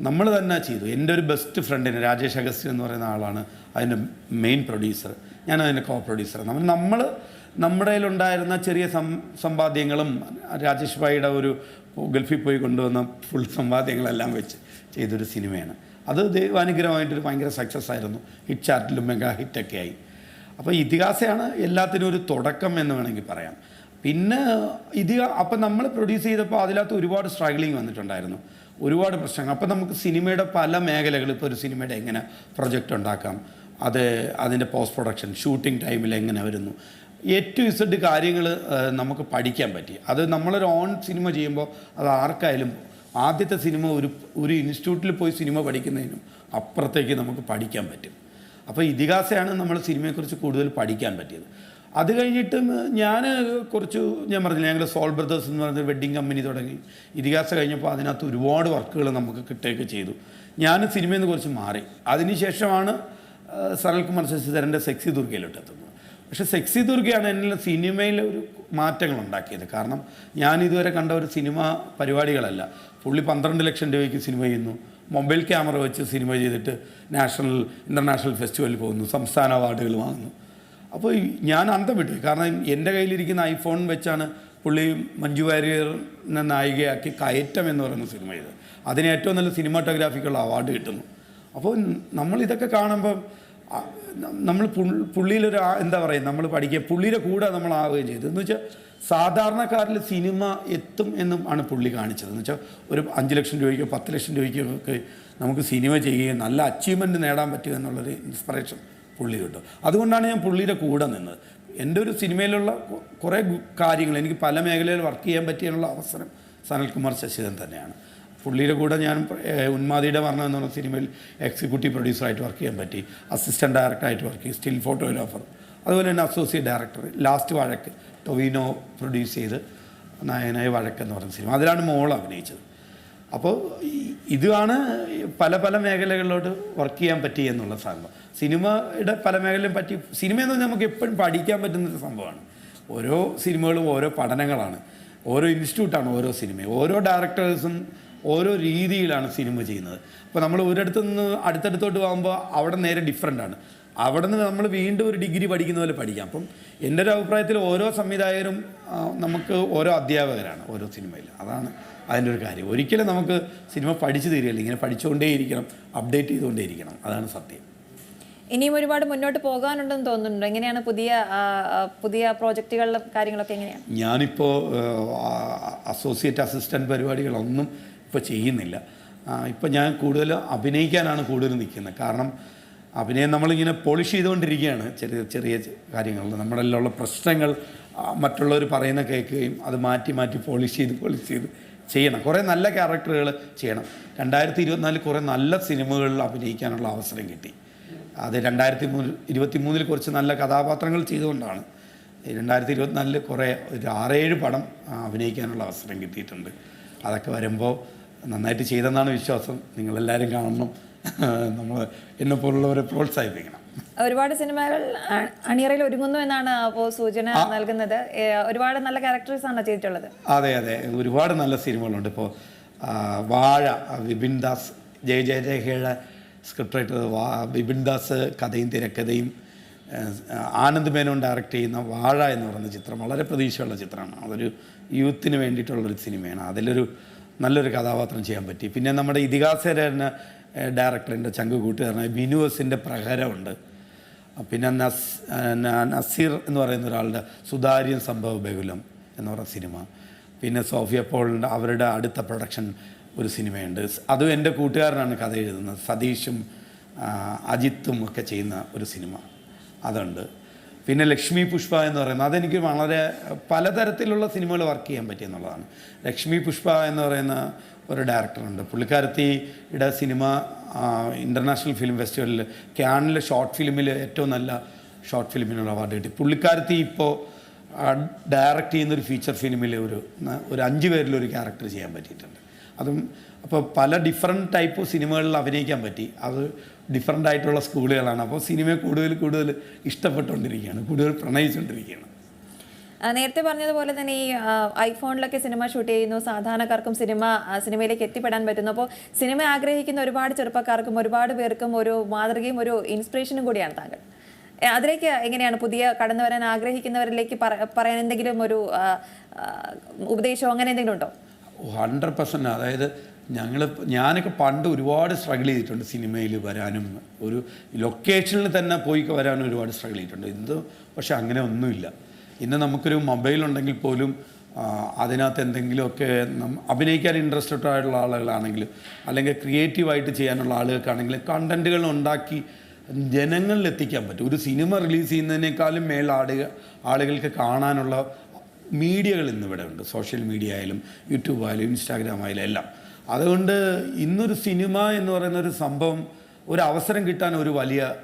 നമ്മൾ തന്നെ ചെയ്തു. എന്റെ ഒരു ബെസ്റ്റ് ഫ്രണ്ടിന് രാജേഷ് അഗസ്ത്യൻ എന്ന് പറയുന്ന ആളാണ് അതിന്റെ മെയിൻ പ്രൊഡ്യൂസർ ഞാൻ അതിന്റെ കോ പ്രൊഡ്യൂസർ നമ്മൾ നമ്മൾ നമ്മുടെ കയ്യിലുണ്ടായിരുന്ന ചെറിയ സം സമ്പാദ്യങ്ങളും രാജേഷ് ഭായിയുടെ ഒരു ഗൾഫിൽ പോയി കൊണ്ടുവന്ന ഫുൾ സമ്പാദ്യങ്ങളെല്ലാം വെച്ച് ചെയ്തൊരു സിനിമയാണ്. അത് ദൈവാനുഗ്രഹമായിട്ടൊരു ഭയങ്കര സക്സസ് ആയിരുന്നു. ഹിറ്റ് ചാർട്ടിലും മെഗാ ഹിറ്റൊക്കെ ആയി. അപ്പോൾ ഇതിഹാസയാണ് എല്ലാത്തിനും ഒരു തുടക്കം എന്ന് വേണമെങ്കിൽ പറയാം. പിന്നെ ഇതിഹാ അപ്പം നമ്മൾ പ്രൊഡ്യൂസ് ചെയ്തപ്പോൾ അതിനകത്ത് ഒരുപാട് സ്ട്രഗ്ലിങ് വന്നിട്ടുണ്ടായിരുന്നു. ഒരുപാട് പ്രശ്നങ്ങൾ. അപ്പം നമുക്ക് സിനിമയുടെ പല മേഖലകൾ ഇപ്പോൾ ഒരു സിനിമയുടെ എങ്ങനെ പ്രൊജക്റ്റ് ഉണ്ടാക്കാം അത് അതിന്റെ പോസ്റ്റ് പ്രൊഡക്ഷൻ ഷൂട്ടിംഗ് ടൈമിൽ എങ്ങനെ വരുന്നു. എ ടു ഇസഡ് കാര്യങ്ങൾ നമുക്ക് പഠിക്കാൻ പറ്റി. അത് നമ്മളൊരു ഓൺ സിനിമ ചെയ്യുമ്പോൾ അത് ആർക്കായാലും ആദ്യത്തെ സിനിമ ഒരു ഒരു ഇൻസ്റ്റിറ്റ്യൂട്ടിൽ പോയി സിനിമ പഠിക്കുന്നതിനും അപ്പുറത്തേക്ക് നമുക്ക് പഠിക്കാൻ പറ്റും. അപ്പോൾ ഇതിഹാസയാണ് നമ്മൾ സിനിമയെക്കുറിച്ച് കൂടുതൽ പഠിക്കാൻ പറ്റിയത്. അത് കഴിഞ്ഞിട്ട് ഞാൻ കുറച്ച് ഞാൻ പറഞ്ഞില്ല ഞങ്ങൾ സോൾ ബ്രദേഴ്സ് എന്ന് പറഞ്ഞ വെഡ്ഡിങ് കമ്പനി തുടങ്ങി. ഇതിഹാസ കഴിഞ്ഞപ്പോൾ അതിനകത്ത് ഒരുപാട് വർക്കുകൾ നമുക്ക് കിട്ടുകയൊക്കെ ചെയ്തു. ഞാൻ സിനിമയിൽ നിന്ന് കുറച്ച് മാറി. അതിനുശേഷമാണ് സരൽകുമാർ ശശിധരന്റെ സെക്സി ദുർഗയിലോട്ട് എത്തുന്നത് പക്ഷേ സെക്സി ദുർഗയാണ് എന്നിൽ സിനിമയിൽ ഒരു മാറ്റങ്ങൾ ഉണ്ടാക്കിയത് കാരണം ഞാൻ ഇതുവരെ കണ്ട ഒരു സിനിമ പരിപാടികളല്ല. പുള്ളി പന്ത്രണ്ട് ലക്ഷം രൂപയ്ക്ക് സിനിമ ചെയ്യുന്നു. മൊബൈൽ ക്യാമറ വെച്ച് സിനിമ ചെയ്തിട്ട് നാഷണൽ ഇന്റർനാഷണൽ ഫെസ്റ്റിവലിൽ പോകുന്നു. സംസ്ഥാന അവാർഡുകൾ വാങ്ങുന്നു. അപ്പോൾ ഞാൻ അന്തം വിട്ടു. കാരണം എന്റെ കയ്യിലിരിക്കുന്ന ഐഫോൺ വെച്ചാണ് പുള്ളി മഞ്ജു വാര്യറിനെ നായികയാക്കി കയറ്റം എന്ന് പറയുന്ന സിനിമ ചെയ്തത്. അതിന് ഏറ്റവും നല്ല സിനിമാറ്റോഗ്രാഫിക്കുള്ള അവാർഡ് കിട്ടുന്നു. അപ്പോൾ നമ്മൾ ഇതൊക്കെ കാണുമ്പം ആ, ന- നമ്മൾ പുള്ളിയിലൊരു എന്താ പറയുക നമ്മൾ പഠിക്കുക പുള്ളിയുടെ കൂടെ നമ്മൾ ആവുകയും ചെയ്തു. എന്ന് വെച്ചാൽ സാധാരണക്കാരിൽ സിനിമ എത്തും എന്നും ആണ് പുള്ളി കാണിച്ചത്. എന്ന് വെച്ചാൽ ഒരു അഞ്ച് ലക്ഷം രൂപയ്ക്കോ പത്ത് ലക്ഷം രൂപയ്ക്കോ ഒക്കെ നമുക്ക് സിനിമ ചെയ്യുകയും നല്ല അച്ചീവ്മെന്റ് നേടാൻ പറ്റുക എന്നുള്ളൊരു ഇൻസ്പിറേഷൻ പുള്ളി കിട്ടും അതുകൊണ്ടാണ് ഞാൻ പുള്ളിയുടെ കൂടെ നിന്നത്. എന്റെ ഒരു സിനിമയിലുള്ള കുറേ കാര്യങ്ങൾ എനിക്ക് പല മേഖലയിൽ വർക്ക് ചെയ്യാൻ പറ്റിയുള്ള അവസരം സനൽകുമാർ ശശിധരൻ തന്നെയാണ്. പുള്ളിയുടെ കൂടെ ഞാൻ ഉന്മാദിയുടെ വർണം എന്ന് പറഞ്ഞ സിനിമയിൽ എക്സിക്യൂട്ടീവ് പ്രൊഡ്യൂസറായിട്ട് വർക്ക് ചെയ്യാൻ പറ്റി അസിസ്റ്റന്റ് ഡയറക്ടറായിട്ട് വർക്ക് ചെയ്യും സ്റ്റിൽ ഫോട്ടോഗ്രാഫർ അതുപോലെ തന്നെ അസോസിയേറ്റ് ഡയറക്ടർ ലാസ്റ്റ് വഴക്ക് ടൊവിനോ പ്രൊഡ്യൂസ് ചെയ്ത് നയനായ വഴക്ക് എന്ന് പറഞ്ഞ സിനിമ. അതിലാണ് മോൾ അഭിനയിച്ചത്. അപ്പോൾ ഇതാണ് പല പല മേഖലകളിലോട്ട് വർക്ക് ചെയ്യാൻ പറ്റി എന്നുള്ള സംഭവം. സിനിമയുടെ പല മേഖലയും പറ്റി സിനിമ എന്ന് പറഞ്ഞാൽ നമുക്ക് എപ്പോഴും പഠിക്കാൻ പറ്റുന്ന ഒരു സംഭവമാണ്. ഓരോ സിനിമകളും ഓരോ പഠനങ്ങളാണ്. ഓരോ ഇൻസ്റ്റിറ്റ്യൂട്ടാണ് ഓരോ സിനിമയും. ഓരോ ഡയറക്ടേഴ്സും ഓരോ രീതിയിലാണ് സിനിമ ചെയ്യുന്നത്. അപ്പോൾ നമ്മൾ ഒരിടത്ത് നിന്ന് അടുത്തടുത്തോട്ട് പോകുമ്പോൾ അവിടെ നേരെ ഡിഫറെന്റ് ആണ്. അവിടെ നിന്ന് നമ്മൾ വീണ്ടും ഒരു ഡിഗ്രി പഠിക്കുന്ന പോലെ പഠിക്കാം. അപ്പം എന്റെ ഒരു അഭിപ്രായത്തിൽ ഓരോ സംവിധായകരും നമുക്ക് ഓരോ അധ്യാപകരാണ് ഓരോ സിനിമയിൽ അതാണ് അതിന്റെ ഒരു കാര്യം. ഒരിക്കലും നമുക്ക് സിനിമ പഠിച്ചു തീരുകയില്ല. ഇങ്ങനെ പഠിച്ചുകൊണ്ടേയിരിക്കണം അപ്ഡേറ്റ് ചെയ്തുകൊണ്ടേയിരിക്കണം. അതാണ് സത്യം. ഇനിയും ഒരുപാട് മുന്നോട്ട് പോകാനുണ്ടെന്ന് തോന്നുന്നുണ്ട്? എങ്ങനെയാണ് പുതിയ പുതിയ പ്രോജക്റ്റുകളിലും കാര്യങ്ങളൊക്കെ എങ്ങനെയാണ്? ഞാനിപ്പോൾ അസോസിയേറ്റ് അസിസ്റ്റന്റ് പരിപാടികളൊന്നും ഇപ്പോൾ ചെയ്യുന്നില്ല. ഇപ്പം ഞാൻ കൂടുതൽ അഭിനയിക്കാനാണ് കൂടുതൽ നിൽക്കുന്നത്. കാരണം അഭിനയം നമ്മളിങ്ങനെ പോളിഷ് ചെയ്തുകൊണ്ടിരിക്കുകയാണ് ചെറിയ ചെറിയ കാര്യങ്ങൾ. നമ്മുടെ ഉള്ള പ്രശ്നങ്ങൾ മറ്റുള്ളവർ പറയുന്ന കേൾക്കുകയും അത് മാറ്റി മാറ്റി പോളിഷ് ചെയ്ത് പോളിഷ് ചെയ്ത് ചെയ്യണം. കുറേ നല്ല ക്യാരക്ടറുകൾ ചെയ്യണം. രണ്ടായിരത്തി ഇരുപത്തിനാലിൽ കുറേ നല്ല സിനിമകളിൽ അഭിനയിക്കാനുള്ള അവസരം കിട്ടി. അത് രണ്ടായിരത്തി മൂന്ന് ഇരുപത്തി മൂന്നിൽ കുറച്ച് നല്ല കഥാപാത്രങ്ങൾ ചെയ്തുകൊണ്ടാണ്. രണ്ടായിരത്തി ഇരുപത്തിനാലിൽ കുറേ ഒരു ആറേഴ് പടം അഭിനയിക്കാനുള്ള അവസരം കിട്ടിയിട്ടുണ്ട്. അതൊക്കെ വരുമ്പോൾ നന്നായിട്ട് ചെയ്തെന്നാണ് വിശ്വാസം. നിങ്ങളെല്ലാവരും കാണണം. നമ്മൾ എന്നെ പോലുള്ളവരെ പ്രോത്സാഹിപ്പിക്കണം. ഒരുപാട് സിനിമകൾ അണിയറയിൽ ഒരുങ്ങുന്നു എന്നാണ് അപ്പോൾ സൂചന നൽകുന്നത്. ഒരുപാട് നല്ല ക്യാരക്ടേഴ്സ് ആണ് ചെയ്തിട്ടുള്ളത്. അതെ അതെ. ഒരുപാട് നല്ല സിനിമകളുണ്ട്. ഇപ്പോൾ വാഴ വിപിൻ ദാസ് ജയ ജയ ജയഹയുടെ സ്ക്രിപ്റ്റ് റൈറ്റർ വിപിൻ ദാസ് കഥയും തിരക്കഥയും ആനന്ദ് മേനോൻ ഡയറക്റ്റ് ചെയ്യുന്ന വാഴ എന്ന് പറയുന്ന ചിത്രം വളരെ പ്രതീക്ഷയുള്ള ചിത്രമാണ്. അതൊരു യൂത്തിന് വേണ്ടിയിട്ടുള്ളൊരു സിനിമയാണ്. അതിലൊരു നല്ലൊരു കഥാപാത്രം ചെയ്യാൻ പറ്റി. പിന്നെ നമ്മുടെ ഇതിഹാസരന് ഡയറക്ടറിന്റെ ചങ്ക് കൂട്ടുകാരനായ ബിനുവസിന്റെ പ്രഹരമുണ്ട്. പിന്നെ നസ് നസീർ എന്ന് പറയുന്ന ഒരാളുടെ സുതാര്യം സംഭവ ബഹുലം എന്ന് പറയുന്ന സിനിമ. പിന്നെ സോഫിയ പോളിന്റെ അവരുടെ അടുത്ത പ്രൊഡക്ഷൻ ഒരു സിനിമയുണ്ട്. അതും എന്റെ കൂട്ടുകാരനാണ് കഥ എഴുതുന്നത്. സതീഷും അജിത്തും ഒക്കെ ചെയ്യുന്ന ഒരു സിനിമ. അതുണ്ട്. പിന്നെ ലക്ഷ്മി പുഷ്പ എന്ന് പറയുന്നത്. അതെനിക്ക് വളരെ പലതരത്തിലുള്ള സിനിമകൾ വർക്ക് ചെയ്യാൻ പറ്റിയെന്നുള്ളതാണ് ലക്ഷ്മി പുഷ്പ എന്ന് പറയുന്ന ഒരു ഡയറക്ടറുണ്ട്. പുള്ളിക്കാരത്തിയുടെ സിനിമ ഇന്റർനാഷണൽ ഫിലിം ഫെസ്റ്റിവലിൽ ക്യാനിലെ ഷോർട്ട് ഫിലിമിൽ ഏറ്റവും നല്ല ഷോർട്ട് ഫിലിമിനുള്ള അവാർഡ് കിട്ടി. പുള്ളിക്കാരത്തി ഇപ്പോൾ ഡയറക്റ്റ് ചെയ്യുന്ന ഒരു ഫീച്ചർ ഫിലിമിൽ ഒരു ഒരു അഞ്ച് പേരിലൊരു ക്യാരക്ടർ ചെയ്യാൻ പറ്റിയിട്ടുണ്ട്. അതും അപ്പോൾ പല ഡിഫറെന്റ് ടൈപ്പ് സിനിമകളിൽ അഭിനയിക്കാൻ പറ്റി. അത് ഡിഫറെന്റ് ആയിട്ടുള്ള സ്കൂളുകളാണ്. അപ്പോൾ സിനിമയെ കൂടുതൽ കൂടുതൽ ഇഷ്ടപ്പെട്ടുകൊണ്ടിരിക്കുകയാണ് കൂടുതൽ പ്രണയിച്ചുകൊണ്ടിരിക്കുകയാണ്. നേരത്തെ പറഞ്ഞതുപോലെ തന്നെ ഈ ഐഫോണിലൊക്കെ സിനിമ ഷൂട്ട് ചെയ്യുന്നു സാധാരണക്കാർക്കും സിനിമ സിനിമയിലേക്ക് എത്തിപ്പെടാൻ പറ്റുന്നു. അപ്പോൾ സിനിമ ആഗ്രഹിക്കുന്ന ഒരുപാട് ചെറുപ്പക്കാർക്കും ഒരുപാട് പേർക്കും ഒരു മാതൃകയും ഒരു ഇൻസ്പിറേഷനും കൂടിയാണ് താങ്കൾ. അതിലേക്ക് എങ്ങനെയാണ് പുതിയ കടന്നു വരാൻ ആഗ്രഹിക്കുന്നവരിലേക്ക് പറ- പറയാൻ എന്തെങ്കിലും ഒരു ഉപദേശമോ അങ്ങനെ എന്തെങ്കിലും ഉണ്ടോ? ഹൺഡ്രഡ് പെർസെന്റ് അതായത് ഞങ്ങൾ ഞാനൊക്കെ പണ്ട് ഒരുപാട് സ്ട്രഗിൾ ചെയ്തിട്ടുണ്ട് സിനിമയിൽ വരാനും. ഒരു ലൊക്കേഷനിൽ തന്നെ പോയി വരാനും ഒരുപാട് സ്ട്രഗിൾ ചെയ്തിട്ടുണ്ട്. ഇന്ന് പക്ഷെ അങ്ങനെ ഒന്നുമില്ല. ഇന്ന് നമുക്കൊരു മൊബൈൽ ഉണ്ടെങ്കിൽ പോലും അതിനകത്ത് എന്തെങ്കിലുമൊക്കെ അഭിനയിക്കാൻ ഇൻട്രസ്റ്റഡ് ആയിട്ടുള്ള ആളുകളാണെങ്കിലും അല്ലെങ്കിൽ ക്രിയേറ്റീവായിട്ട് ചെയ്യാനുള്ള ആളുകൾക്കാണെങ്കിലും കണ്ടന്റുകൾ ഉണ്ടാക്കി ജനങ്ങളിൽ എത്തിക്കാൻ പറ്റും. ഒരു സിനിമ റിലീസ് ചെയ്യുന്നതിനേക്കാളും മേൽ ആളുകൾ ആളുകൾക്ക് കാണാനുള്ള മീഡിയകൾ ഇന്നിവിടെ ഉണ്ട്. സോഷ്യൽ മീഡിയ ആയാലും യൂട്യൂബ് ആയാലും ഇൻസ്റ്റാഗ്രാം ആയാലും എല്ലാം. അതുകൊണ്ട് ഇന്നൊരു സിനിമ എന്ന് പറയുന്ന ഒരു സംഭവം ഒരു അവസരം കിട്ടാൻ ഒരു വലിയ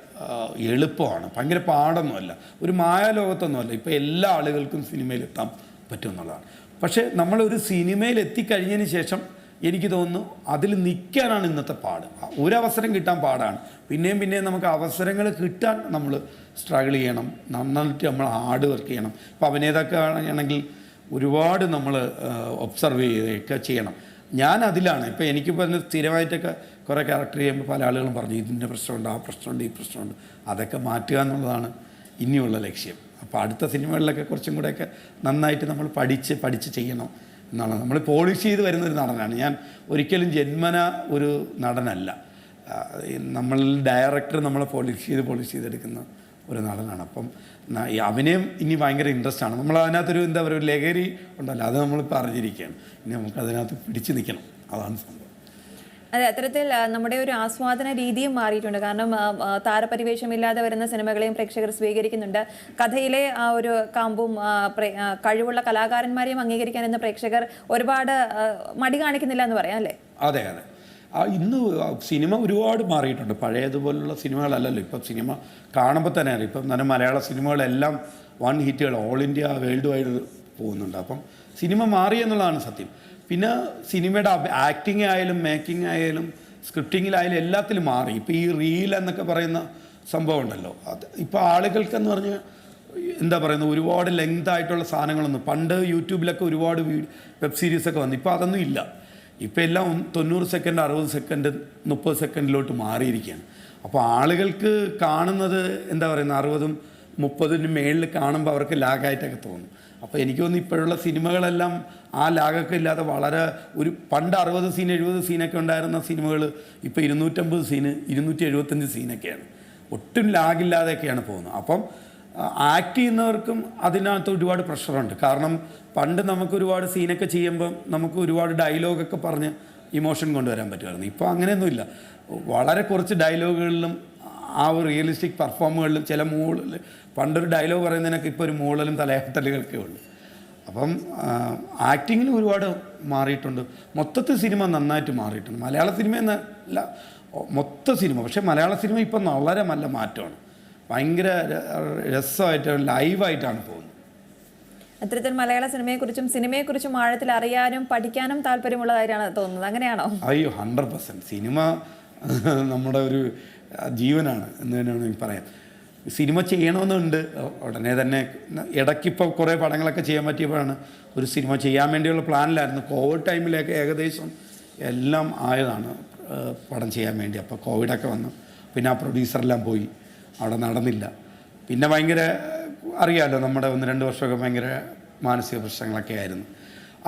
എളുപ്പമാണ്. ഭയങ്കര പാടൊന്നുമല്ല. ഒരു മായാലോകത്തൊന്നുമല്ല. ഇപ്പോൾ എല്ലാ ആളുകൾക്കും സിനിമയിൽ എത്താൻ പറ്റും എന്നുള്ളതാണ്. പക്ഷേ നമ്മളൊരു സിനിമയിൽ എത്തിക്കഴിഞ്ഞതിന് ശേഷം എനിക്ക് തോന്നുന്നു അതിൽ നിൽക്കാനാണ് ഇന്നത്തെ പാട്. ഒരു അവസരം കിട്ടാൻ പാടാണ്. പിന്നെയും പിന്നെയും നമുക്ക് അവസരങ്ങൾ കിട്ടാൻ നമ്മൾ സ്ട്രഗിൾ ചെയ്യണം. നന്നായിട്ട് നമ്മൾ ഹാർഡ് വർക്ക് ചെയ്യണം. ഇപ്പോൾ അഭിനേതാക്കാണെങ്കിൽ ഒരുപാട് നമ്മൾ ഒബ്സർവ് ചെയ്യുകയൊക്കെ ചെയ്യണം. ഞാൻ അതിലാണ് ഇപ്പോൾ എനിക്കിപ്പോൾ അതിന് സ്ഥിരമായിട്ടൊക്കെ കുറേ ക്യാരക്ടർ ചെയ്യുമ്പോൾ പല ആളുകളും പറഞ്ഞു ഇതിന്റെ പ്രശ്നമുണ്ട് ആ പ്രശ്നമുണ്ട് ഈ പ്രശ്നമുണ്ട്. അതൊക്കെ മാറ്റുക എന്നുള്ളതാണ് ഇനിയുള്ള ലക്ഷ്യം. അപ്പോൾ അടുത്ത സിനിമകളിലൊക്കെ കുറച്ചും കൂടെയൊക്കെ നന്നായിട്ട് നമ്മൾ പഠിച്ച് പഠിച്ച് ചെയ്യണം എന്നാണ്. നമ്മൾ പോളിഷ് ചെയ്ത് വരുന്ന ഒരു നടനാണ്. ഞാൻ ഒരിക്കലും ജന്മന ഒരു നടനല്ല. നമ്മൾ ഡയറക്ടർ നമ്മളെ പോളിഷ് ചെയ്ത് പോളിഷ് ചെയ്തെടുക്കുന്ന ഒരു നടനാണ്. അപ്പം അഭിനയം ഇനി ഭയങ്കര ഇൻട്രസ്റ്റ് ആണ്. നമ്മൾ അതിനകത്തൊരു എന്താ പറയുക ഒരു ലഹരി ഉണ്ടല്ലോ അത് നമ്മൾ പറഞ്ഞിരിക്കുകയാണ് ഇനി നമുക്ക് അതിനകത്ത് പിടിച്ചു നിൽക്കണം. അതാണ് സംഭവം. അതെ അത്തരത്തിൽ നമ്മുടെ ഒരു ആസ്വാദന രീതിയും മാറിയിട്ടുണ്ട്. കാരണം താരപരിവേഷമില്ലാതെ വരുന്ന സിനിമകളെയും പ്രേക്ഷകർ സ്വീകരിക്കുന്നുണ്ട്. കഥയിലെ ആ ഒരു കാമ്പും കഴിവുള്ള കലാകാരന്മാരെയും അംഗീകരിക്കാൻ എന്ന പ്രേക്ഷകർ ഒരുപാട് മടി കാണിക്കുന്നില്ല എന്ന് പറയാം അല്ലേ? അതെ അതെ. ഇന്ന് സിനിമ ഒരുപാട് മാറിയിട്ടുണ്ട്. പഴയതുപോലുള്ള സിനിമകളല്ലല്ലോ. ഇപ്പം സിനിമ കാണുമ്പോൾ തന്നെ അറിയാം. ഇപ്പം തന്നെ മലയാള സിനിമകളെല്ലാം വൺ ഹിറ്റുകൾ ഓൾ ഇന്ത്യ വേൾഡ് വൈഡ് പോകുന്നുണ്ട്. അപ്പം സിനിമ മാറി എന്നുള്ളതാണ് സത്യം. പിന്നെ സിനിമയുടെ ആക്ടിങ് ആയാലും മേക്കിംഗ് ആയാലും സ്ക്രിപ്റ്റിങ്ങിലായാലും എല്ലാത്തിലും മാറി. ഇപ്പോൾ ഈ റീൽ എന്നൊക്കെ പറയുന്ന സംഭവം ഉണ്ടല്ലോ. അത് ഇപ്പോൾ ആളുകൾക്കെന്ന് പറഞ്ഞാൽ എന്താ പറയുന്നത് ഒരുപാട് ലെങ്ത് ആയിട്ടുള്ള സാധനങ്ങളൊന്നും. പണ്ട് യൂട്യൂബിലൊക്കെ ഒരുപാട് വെബ് സീരീസൊക്കെ വന്നു. ഇപ്പോൾ അതൊന്നും ഇല്ല. ഇപ്പോൾ എല്ലാം തൊണ്ണൂറ് സെക്കൻഡ് അറുപത് സെക്കൻഡ് മുപ്പത് സെക്കൻഡിലോട്ട് മാറിയിരിക്കുകയാണ്. അപ്പോൾ ആളുകൾക്ക് കാണുന്നത് എന്താ പറയുന്നത്? അറുപതും മുപ്പതിന് മേളിൽ കാണുമ്പോൾ അവർക്ക് ലാഗായിട്ടൊക്കെ തോന്നും. അപ്പോൾ എനിക്ക് തോന്നുന്നു ഇപ്പോഴുള്ള സിനിമകളെല്ലാം ആ ലാഗൊക്കെ ഇല്ലാതെ വളരെ ഒരു പണ്ട് അറുപത് സീൻ എഴുപത് സീനൊക്കെ ഉണ്ടായിരുന്ന സിനിമകൾ ഇപ്പോൾ ഇരുന്നൂറ്റമ്പത് സീന് ഇരുന്നൂറ്റി എഴുപത്തഞ്ച് സീനൊക്കെയാണ്. ഒട്ടും ലാഗില്ലാതെയൊക്കെയാണ് പോകുന്നത്. അപ്പം ആക്ട് ചെയ്യുന്നവർക്കും അതിനകത്ത് ഒരുപാട് പ്രഷറുണ്ട്. കാരണം പണ്ട് നമുക്ക് ഒരുപാട് സീനൊക്കെ ചെയ്യുമ്പം നമുക്ക് ഒരുപാട് ഡയലോഗൊക്കെ പറഞ്ഞ് ഇമോഷൻ കൊണ്ടുവരാൻ പറ്റുമായിരുന്നു. ഇപ്പോൾ അങ്ങനെയൊന്നുമില്ല. വളരെ കുറച്ച് ഡയലോഗുകളിലും ആ ഒരു റിയലിസ്റ്റിക് പെർഫോമുകളിലും ചില മൂളിൽ പണ്ടൊരു ഡയലോഗ് പറയുന്നതിനൊക്കെ ഇപ്പോൾ ഒരു മൂളലും തലയാട്ടലുകളൊക്കെ ഉള്ളു അപ്പം ആക്ടിങ്ങിൽ ഒരുപാട് മാറിയിട്ടുണ്ട്. മൊത്തത്തിൽ സിനിമ നന്നായിട്ട് മാറിയിട്ടുണ്ട്. മലയാള സിനിമ എന്നല്ല മൊത്ത സിനിമ. പക്ഷേ മലയാള സിനിമ ഇപ്പം വളരെ നല്ല മാറ്റമാണ്. ഭയങ്കര രസമായിട്ട് ലൈവായിട്ടാണ് പോകുന്നത്. അത്തരത്തിൽ മലയാള സിനിമയെക്കുറിച്ചും സിനിമയെക്കുറിച്ചും ആഴത്തിൽ അറിയാനും പഠിക്കാനും താല്പര്യമുള്ളതായിട്ടാണ് തോന്നുന്നത്. അങ്ങനെയാണോ? അയ്യോ ഹൺഡ്രഡ് പെർസെന്റ് സിനിമ (laughs) നമ്മുടെ ഒരു ജീവനാണ് എന്ന് തന്നെയാണ് എനിക്ക് പറയാം സിനിമ ചെയ്യണമെന്നുണ്ട്. ഉടനെ തന്നെ ഇടയ്ക്കിപ്പോൾ കുറേ പടങ്ങളൊക്കെ ചെയ്യാൻ പറ്റിയപ്പോഴാണ് ഒരു സിനിമ ചെയ്യാൻ വേണ്ടിയുള്ള പ്ലാനിലായിരുന്നു. കോവിഡ് ടൈമിലൊക്കെ ഏകദേശം എല്ലാം ആയതാണ് പടം ചെയ്യാൻ വേണ്ടി. അപ്പോൾ കോവിഡൊക്കെ വന്നു. പിന്നെ ആ പ്രൊഡ്യൂസറെല്ലാം പോയി. അവിടെ നടന്നില്ല. പിന്നെ ഭയങ്കര അറിയാമല്ലോ നമ്മുടെ ഒന്ന് രണ്ട് വർഷമൊക്കെ ഭയങ്കര മാനസിക പ്രശ്നങ്ങളൊക്കെ ആയിരുന്നു.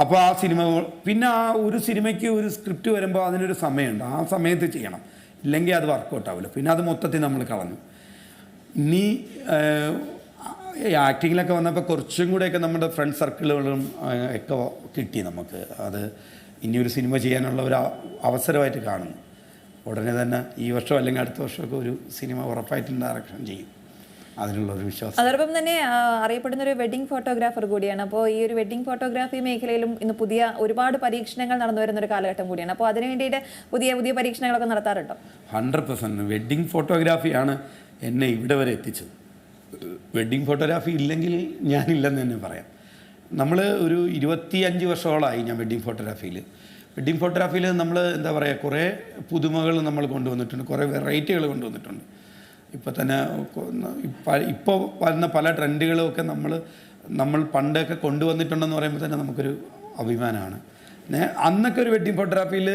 അപ്പോൾ ആ സിനിമ പിന്നെ ആ ഒരു സിനിമയ്ക്ക് ഒരു സ്ക്രിപ്റ്റ് വരുമ്പോൾ അതിനൊരു സമയമുണ്ട്. ആ സമയത്ത് ചെയ്യണം. ഇല്ലെങ്കിൽ അത് വർക്കൗട്ട് ആവില്ല പിന്നെ അത് മൊത്തത്തിൽ നമ്മൾ കളഞ്ഞു. ഇനി ആക്ടിങ്ങിലൊക്കെ വന്നപ്പോൾ കുറച്ചും കൂടെയൊക്കെ നമ്മുടെ ഫ്രണ്ട് സർക്കിളുകളും ഒക്കെ കിട്ടി നമുക്ക്. അത് ഇനി ഒരു സിനിമ ചെയ്യാനുള്ള ഒരു അവസരമായിട്ട് കാണുന്നു. ഉടനെ തന്നെ ഈ വർഷം അല്ലെങ്കിൽ അടുത്ത വർഷമൊക്കെ ഒരു സിനിമ ഉറപ്പായിട്ടും ഡയറക്ഷൻ ചെയ്യും. അതിനുള്ള ഒരു വിശ്വാസം. അതോടൊപ്പം തന്നെ അറിയപ്പെടുന്ന ഒരു വെഡിങ് ഫോട്ടോഗ്രാഫർ കൂടിയാണ്. അപ്പോൾ ഈ ഒരു വെഡിങ് ഫോട്ടോഗ്രാഫി മേഖലയിലും ഇന്ന് പുതിയ ഒരുപാട് പരീക്ഷണങ്ങൾ നടന്നു വരുന്ന ഒരു കാലഘട്ടം കൂടിയാണ്. അപ്പോൾ അതിനു വേണ്ടിയിട്ട് പുതിയ പുതിയ പരീക്ഷണങ്ങളൊക്കെ നടത്താറുണ്ടോ? ഹൺഡ്രഡ് പെർസെന്റ് വെഡിങ് ഫോട്ടോഗ്രാഫിയാണ് എന്നെ ഇവിടെ വരെ എത്തിച്ചത്. വെഡിങ് ഫോട്ടോഗ്രാഫി ഇല്ലെങ്കിൽ ഞാനില്ലെന്ന് തന്നെ പറയാം. നമ്മൾ ഒരു ഇരുപത്തിയഞ്ച് വർഷത്തോളമായി ഞാൻ വെഡ്ഡിങ് ഫോട്ടോഗ്രാഫിയിൽ വെഡ്ഡിങ് ഫോട്ടോഗ്രാഫിയിൽ നമ്മൾ എന്താ പറയുക കുറേ പുതുമകൾ നമ്മൾ കൊണ്ടുവന്നിട്ടുണ്ട്. കുറേ വെറൈറ്റികൾ കൊണ്ടുവന്നിട്ടുണ്ട്. ഇപ്പോൾ തന്നെ ഇപ്പോൾ വരുന്ന പല ട്രെൻഡുകളും ഒക്കെ നമ്മൾ നമ്മൾ പണ്ടൊക്കെ കൊണ്ടുവന്നിട്ടുണ്ടെന്ന് പറയുമ്പോൾ തന്നെ നമുക്കൊരു അഭിമാനമാണ് അന്നൊക്കെ ഒരു വെഡ്ഡിങ് ഫോട്ടോഗ്രാഫിയിൽ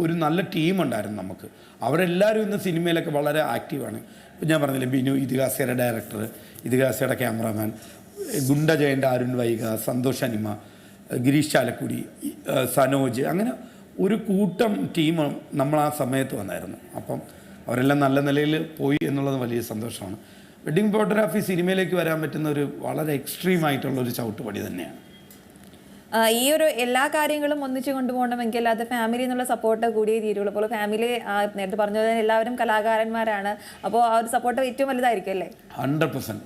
ഒരു നല്ല ടീം ഉണ്ടായിരുന്നു നമുക്ക്. അവരെല്ലാവരും ഇന്ന് സിനിമയിലൊക്കെ വളരെ ആക്റ്റീവാണ് ഇപ്പം ഞാൻ പറഞ്ഞില്ലേ ബിനു ഇതിഹാസയുടെ ഡയറക്ടർ ഇതിഹാസയുടെ ക്യാമറാമാൻ ഗുണ്ട ജയന്റെ അരുൺ വൈഗ സന്തോഷ് അനിമ ഗിരീഷ് ചാലക്കുടി സനോജ് അങ്ങനെ ഒരു കൂട്ടം ടീം നമ്മൾ ആ സമയത്ത് വന്നായിരുന്നു. അപ്പം അവരെല്ലാം നല്ല നിലയിൽ പോയി എന്നുള്ളത് വലിയ സന്തോഷമാണ്. വെഡ്ഡിങ് ഫോട്ടോഗ്രാഫി സിനിമയിലേക്ക് വരാൻ പറ്റുന്ന ഒരു വളരെ എക്സ്ട്രീം ആയിട്ടുള്ള ഒരു ചവിട്ടുപടി തന്നെയാണ്. ഈ ഒരു എല്ലാ കാര്യങ്ങളും ഒന്നിച്ച് കൊണ്ടുപോകണമെങ്കിൽ അത് ഫാമിലി എന്നുള്ള സപ്പോർട്ട് കൂടിയേ തീരുള്ളൂ. അപ്പോൾ ഫാമിലി നേരത്തെ പറഞ്ഞ പോലെ എല്ലാവരും കലാകാരന്മാരാണ്. അപ്പോൾ ആ ഒരു സപ്പോർട്ട് ഏറ്റവും വലുതായിരിക്കും അല്ലേ? ഹൺഡ്രഡ് പെർസെന്റ്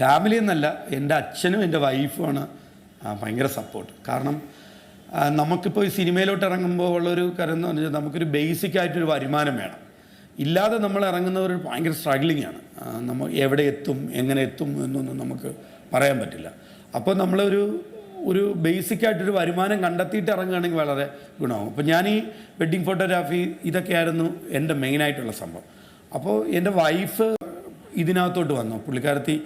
ഫാമിലി എന്നല്ല എന്റെ അച്ഛനും എന്റെ വൈഫുമാണ് ഭയങ്കര സപ്പോർട്ട് കാരണം നമുക്കിപ്പോൾ ഈ സിനിമയിലോട്ട് ഇറങ്ങുമ്പോൾ ഉള്ളൊരു കാര്യം എന്ന് പറഞ്ഞാൽ നമുക്കൊരു ബേസിക് ആയിട്ടൊരു വരുമാനം വേണം. ഇല്ലാതെ നമ്മൾ ഇറങ്ങുന്നവർ ഭയങ്കര സ്ട്രഗ്ലിംഗ് ആണ്. നമ്മൾ എവിടെ എത്തും എങ്ങനെ എത്തും എന്നൊന്നും നമുക്ക് പറയാൻ പറ്റില്ല. അപ്പോൾ നമ്മളൊരു ഒരു ബേസിക്കായിട്ടൊരു വരുമാനം കണ്ടെത്തിയിട്ട് ഇറങ്ങുകയാണെങ്കിൽ വളരെ ഗുണമാകും. അപ്പോൾ ഞാൻ ഈ വെഡ്ഡിങ് ഫോട്ടോഗ്രാഫി ഇതൊക്കെയായിരുന്നു എന്റെ മെയിനായിട്ടുള്ള സംഭവം. അപ്പോൾ എന്റെ വൈഫ് ഇതിനകത്തോട്ട് വന്നു. പുള്ളിക്കാരത്തി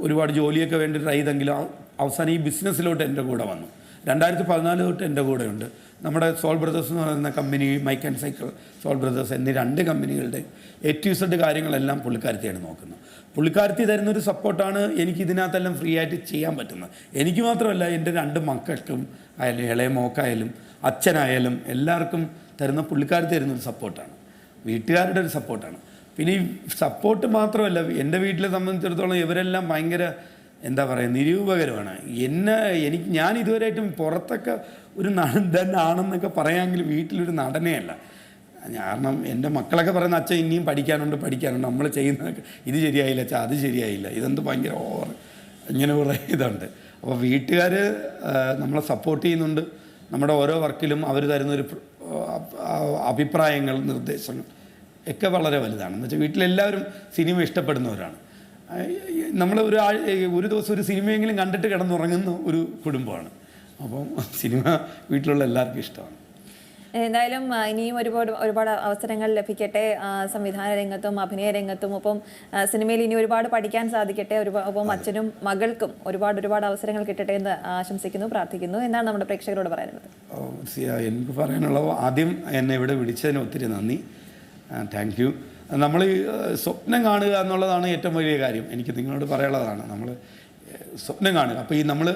ഒരുപാട് ജോലിയൊക്കെ വേണ്ടി ട്രൈ ചെയ്തെങ്കിലും അവസാനം ഈ ബിസിനസ്സിലോട്ട് എന്റെ കൂടെ വന്നു. രണ്ടായിരത്തി പതിനാല് തൊട്ട് എന്റെ കൂടെയുണ്ട്. നമ്മുടെ സോൾ ബ്രദേഴ്സ് എന്ന് പറയുന്ന company mic and cycle Soul Brothers എന്നീ രണ്ട് കമ്പനികളുടെ എ ടു സെഡ് കാര്യങ്ങളെല്ലാം പുള്ളിക്കാരത്തിയാണ് നോക്കുന്നത്. പുള്ളിക്കാരത്തി തരുന്നൊരു സപ്പോർട്ടാണ് എനിക്ക് ഇതിനകത്തെല്ലാം ഫ്രീ ആയിട്ട് ചെയ്യാൻ പറ്റുന്നത്. എനിക്ക് മാത്രമല്ല എന്റെ രണ്ട് മക്കൾക്കും ആയാലും ഇളയ മോക്കായാലും അച്ഛനായാലും എല്ലാവർക്കും തരുന്ന പുള്ളിക്കാരത്തി തരുന്നൊരു സപ്പോർട്ടാണ്. വീട്ടുകാരുടെ ഒരു സപ്പോർട്ടാണ്. പിന്നെ ഈ സപ്പോർട്ട് മാത്രമല്ല എന്റെ വീട്ടിലെ സംബന്ധിച്ചിടത്തോളം ഇവരെല്ലാം ഭയങ്കര എന്താ പറയുക നിരൂപകരമാണ്. എന്നെ എനിക്ക് ഞാൻ ഇതുവരെയായിട്ടും പുറത്തൊക്കെ ഒരു നടൻ ആണെന്നൊക്കെ പറയാമെങ്കിലും വീട്ടിലൊരു നടനേ അല്ല. കാരണം എന്റെ മക്കളൊക്കെ പറയുന്ന അച്ഛൻ ഇനിയും പഠിക്കാനുണ്ട് പഠിക്കാനുണ്ട്. നമ്മൾ ചെയ്യുന്നതൊക്കെ ഇത് ശരിയായില്ല അച്ഛാ അത് ശരിയായില്ല. ഇതെന്ത് ഭയങ്കര ഓവർ ഇങ്ങനെ കുറേ ഇതുണ്ട്. അപ്പോൾ വീട്ടുകാർ നമ്മളെ സപ്പോർട്ട് ചെയ്യുന്നുണ്ട്. നമ്മുടെ ഓരോ വർക്കിലും അവർ തരുന്നൊരു പ്ര- അഭിപ്രായങ്ങൾ നിർദ്ദേശങ്ങൾ ഒക്കെ വളരെ വലുതാണ്. എന്ന് വെച്ചാൽ വീട്ടിലെല്ലാവരും സിനിമ ഇഷ്ടപ്പെടുന്നവരാണ്. നമ്മൾ ഒരു ഒരു ദിവസം ഒരു സിനിമയെങ്കിലും കണ്ടിട്ട് കിടന്നുറങ്ങുന്ന ഒരു കുടുംബമാണ്. അപ്പം സിനിമ വീട്ടിലുള്ള എല്ലാവർക്കും ഇഷ്ടമാണ്. എന്തായാലും ഇനിയും ഒരുപാട് ഒരുപാട് അവസരങ്ങൾ ലഭിക്കട്ടെ. സംവിധാന രംഗത്തും അഭിനയ രംഗത്തും. ഒപ്പം സിനിമയിൽ ഇനി ഒരുപാട് പഠിക്കാൻ സാധിക്കട്ടെ. ഒപ്പം അച്ഛനും മകൾക്കും ഒരുപാട് ഒരുപാട് അവസരങ്ങൾ കിട്ടട്ടെ എന്ന് ആശംസിക്കുന്നു പ്രാർത്ഥിക്കുന്നു എന്നാണ് നമ്മുടെ പ്രേക്ഷകരോട് പറയുന്നത്. എനിക്ക് പറയാനുള്ളത് ആദ്യം എന്നെ ഇവിടെ വിളിച്ചതിന് ഒത്തിരി നന്ദി. Thank you. നമ്മൾ സ്വപ്നം കാണുക എന്നുള്ളതാണ് ഏറ്റവും വലിയ കാര്യം. എനിക്ക് നിങ്ങളോട് പറയാനുള്ളതാണ്. നമ്മൾ സ്വപ്നം കാണുക. അപ്പോൾ ഈ നമ്മൾ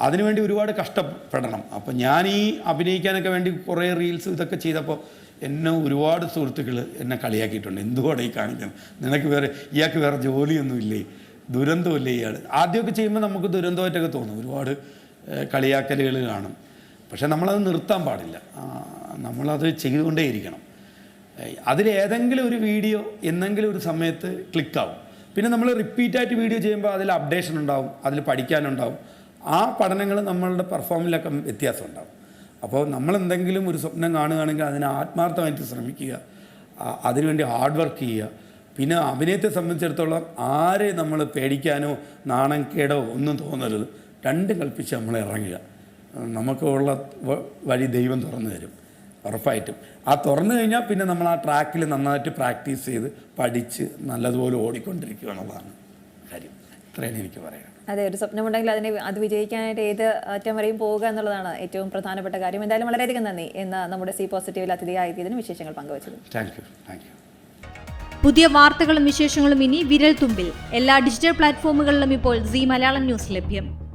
അതിനുവേണ്ടി ഒരുപാട് കഷ്ടപ്പെടണം. അപ്പോൾ ഞാൻ ഈ അഭിനയിക്കാനൊക്കെ വേണ്ടി കുറേ റീൽസ് ഇതൊക്കെ ചെയ്തപ്പോൾ എന്നെ ഒരുപാട് സുഹൃത്തുക്കൾ എന്നെ കളിയാക്കിയിട്ടുണ്ട്. എന്തുകൂടെ ഈ കാണിക്കുന്നത്? നിനക്ക് വേറെ ഇയാൾക്ക് വേറെ ജോലിയൊന്നുമില്ലേ ദുരന്തമില്ലേ ഇയാൾ ആദ്യമൊക്കെ ചെയ്യുമ്പോൾ നമുക്ക് ദുരന്തമായിട്ടൊക്കെ തോന്നും. ഒരുപാട് കളിയാക്കലുകൾ കാണും. പക്ഷെ നമ്മളത് നിർത്താൻ പാടില്ല. നമ്മളത് ചെയ്തുകൊണ്ടേയിരിക്കണം. അതിലേതെങ്കിലും ഒരു വീഡിയോ എന്നെങ്കിലും ഒരു സമയത്ത് ക്ലിക്കാവും. പിന്നെ നമ്മൾ റിപ്പീറ്റായിട്ട് വീഡിയോ ചെയ്യുമ്പോൾ അതിൽ അപ്ഡേഷൻ ഉണ്ടാവും അതിൽ പഠിക്കാനുണ്ടാവും. ആ പഠനങ്ങൾ നമ്മളുടെ പെർഫോമിലൊക്കെ വ്യത്യാസം ഉണ്ടാവും അപ്പോൾ നമ്മളെന്തെങ്കിലും ഒരു സ്വപ്നം കാണുകയാണെങ്കിൽ അതിന് ആത്മാർത്ഥമായിട്ട് ശ്രമിക്കുക അതിനുവേണ്ടി ഹാർഡ് വർക്ക് ചെയ്യുക. പിന്നെ അഭിനയത്തെ സംബന്ധിച്ചിടത്തോളം ആരെ നമ്മൾ പേടിക്കാനോ നാണക്കേടോ ഒന്നും തോന്നരുത്. രണ്ടും കൽപ്പിച്ച് നമ്മൾ ഇറങ്ങുക. നമുക്കുള്ള വഴി ദൈവം തുറന്നു തരും ഉറപ്പായിട്ടും. ആ തുറന്നു കഴിഞ്ഞാൽ പിന്നെ നമ്മൾ ആ ട്രാക്കിൽ നന്നായിട്ട് പ്രാക്ടീസ് ചെയ്ത് പഠിച്ച് നല്ലതുപോലെ ഓടിക്കൊണ്ടിരിക്കുക എന്നുള്ളതാണ് കാര്യം. ഇത്രയാണ് എനിക്ക് പറയാൻ അതെ ഒരു സ്വപ്നമുണ്ടെങ്കിൽ അതിനെ അത് വിജയിക്കാനായിട്ട് ഏത് അറ്റം വരെയും പോവുക എന്നുള്ളതാണ് ഏറ്റവും പ്രധാനപ്പെട്ട കാര്യം. എന്തായാലും വളരെയധികം നന്ദി. എന്ന് നമ്മുടെ സി പോസിറ്റീവിൽ അതിഥിയായതിന് വിശേഷങ്ങൾ പങ്കുവച്ചത് പുതിയ വാർത്തകളും വിശേഷങ്ങളും ഇനി വിരൽ തുമ്പിൽ എല്ലാ ഡിജിറ്റൽ പ്ലാറ്റ്ഫോമുകളിലും ഇപ്പോൾ സി മലയാളം ന്യൂസ് ലഭ്യം.